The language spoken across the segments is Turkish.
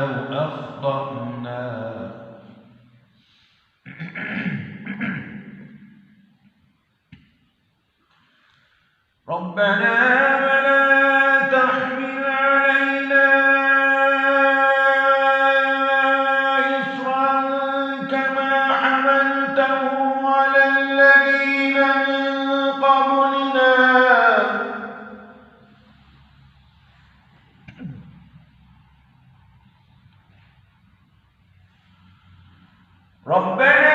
أو أخطأنا. ربنا Rubber.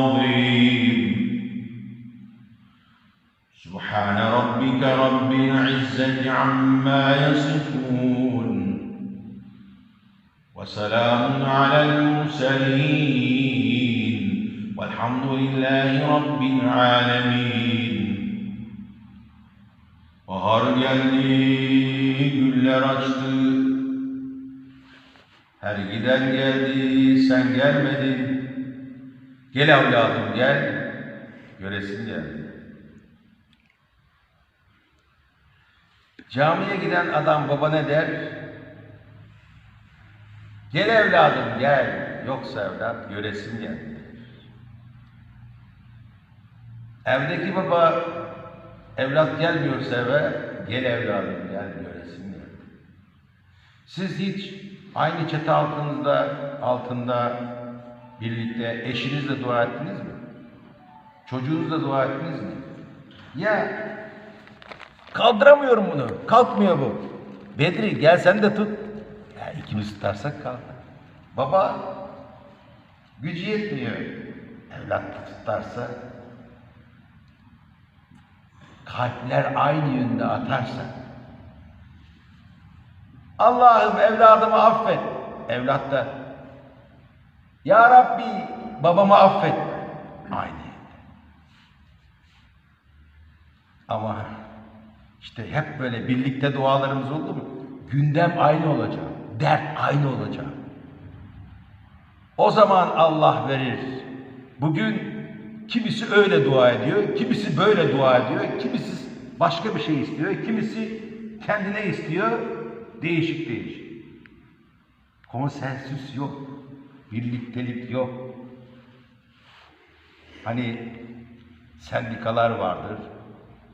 العظيم سبحان ربك رب العزة عما يصفون وسلام على المرسلين والحمد لله رب العالمين Bahar geldi, güller açtı. Her giden geldi, sen gelmedin. Gel evladım gel, göresin geldi. Camiye giden adam baba ne der? Gel evladım gel, yoksa evlat göresin geldi. Evdeki baba evlat gelmiyorsa eve gel evladım gel göresin geldi. Siz hiç aynı çatı altınızda altında birlikte eşinizle dua ettiniz mi? Çocuğunuzla dua ettiniz mi? Ya kaldıramıyorum bunu. Kalkmıyor bu. Bedri gel sen de tut. Ya ikimiz tutarsak kalkar. Baba gücü yetmiyor. Evlat tutarsa kalpler aynı yönde atarsa Allah'ım evladımı affet. Evlat da Ya Rabbi babamı affet. Aynı. Ama işte hep böyle birlikte dualarımız oldu mu? Gündem aynı olacak. Dert aynı olacak. O zaman Allah verir. Bugün kimisi öyle dua ediyor, kimisi böyle dua ediyor, kimisi başka bir şey istiyor, kimisi kendine istiyor. Değişik değişik. Konsensüs yok. Birliktelik yok. Hani sendikalar vardır.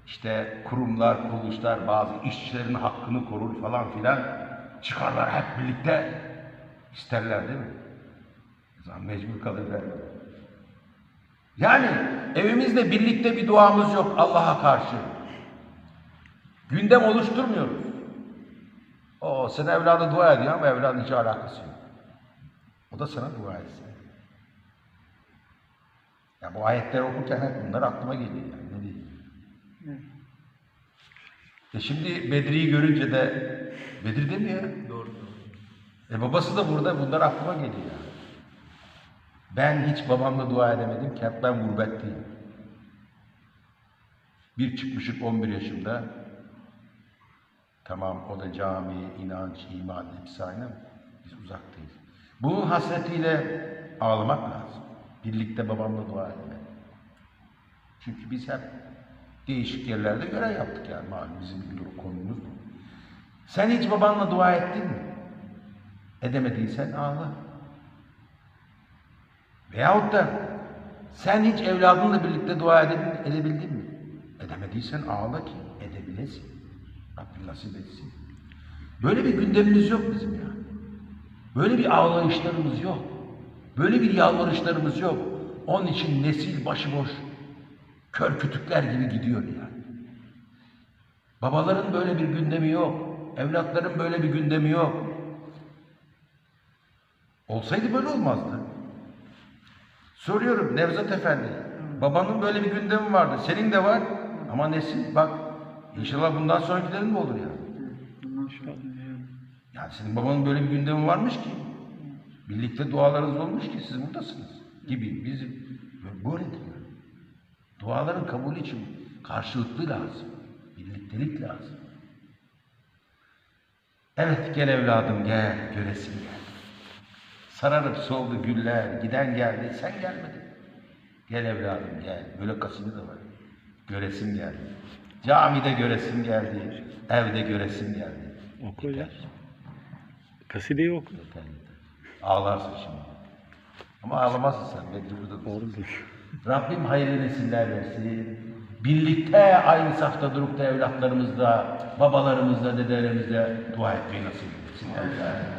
İşte kurumlar, kuruluşlar bazı işçilerin hakkını korur falan filan. Çıkarlar hep birlikte isterler değil mi? Zaman mecbur kalırlar. Yani evimizde birlikte bir duamız yok Allah'a karşı. Gündem oluşturmuyoruz. O sen evladı dua ediyor ama evladın hiç alakası yok. O da sana dua etsin. Ya bu ayetleri okurken hep bunlar aklıma geliyor yani. Ne diyeyim? E şimdi Bedri'yi görünce de Bedir demiyor. Doğru. E babası da burada bunlar aklıma geliyor. Ben hiç babamla dua edemedim ki hep ben gurbetteyim. Bir çıkmışık 11 yaşımda. Tamam o da cami, inanç, iman hepsi aynı biz uzaktayız. Bunun hasretiyle ağlamak lazım. Birlikte babamla dua etmek. Çünkü biz hep değişik yerlerde görev yaptık yani malum bizim bir konumuz bu. Sen hiç babanla dua ettin mi? Edemediysen ağla. Veyahut da sen hiç evladınla birlikte dua edebildin, edebildin mi? Edemediysen ağla ki edebilesin. Rabbim nasip etsin. Böyle bir gündemimiz yok bizim ya. Böyle bir ağlayışlarımız yok. Böyle bir yalvarışlarımız yok. Onun için nesil başıboş kör kütükler gibi gidiyor yani. Babaların böyle bir gündemi yok. Evlatların böyle bir gündemi yok. Olsaydı böyle olmazdı. Soruyorum Nevzat Efendi. Babanın böyle bir gündemi vardı. Senin de var. Ama nesil bak. İnşallah bundan sonrakilerin de olur ya. Maşallah. Yani senin babanın böyle bir gündemi varmış ki. Birlikte dualarınız olmuş ki siz buradasınız. Gibi bizim böyledir. Duaların kabulü için karşılıklı lazım. Birliktelik lazım. Evet gel evladım gel, göresin gel. Sararıp soldu güller, giden geldi, sen gelmedin. Gel evladım gel, böyle kasını da var. Göresim geldi. Camide göresim geldi, evde göresim geldi. Oku ya. Yeter yeter. Ağlarsın şimdi. Ama ağlamazsın sen, belki burada da. Doğrudur. Rabbim hayırlı nesiller versin. Birlikte aynı safta durup da evlatlarımızla, babalarımızla, dedelerimizle dua etmeyi nasip etsin. Evet.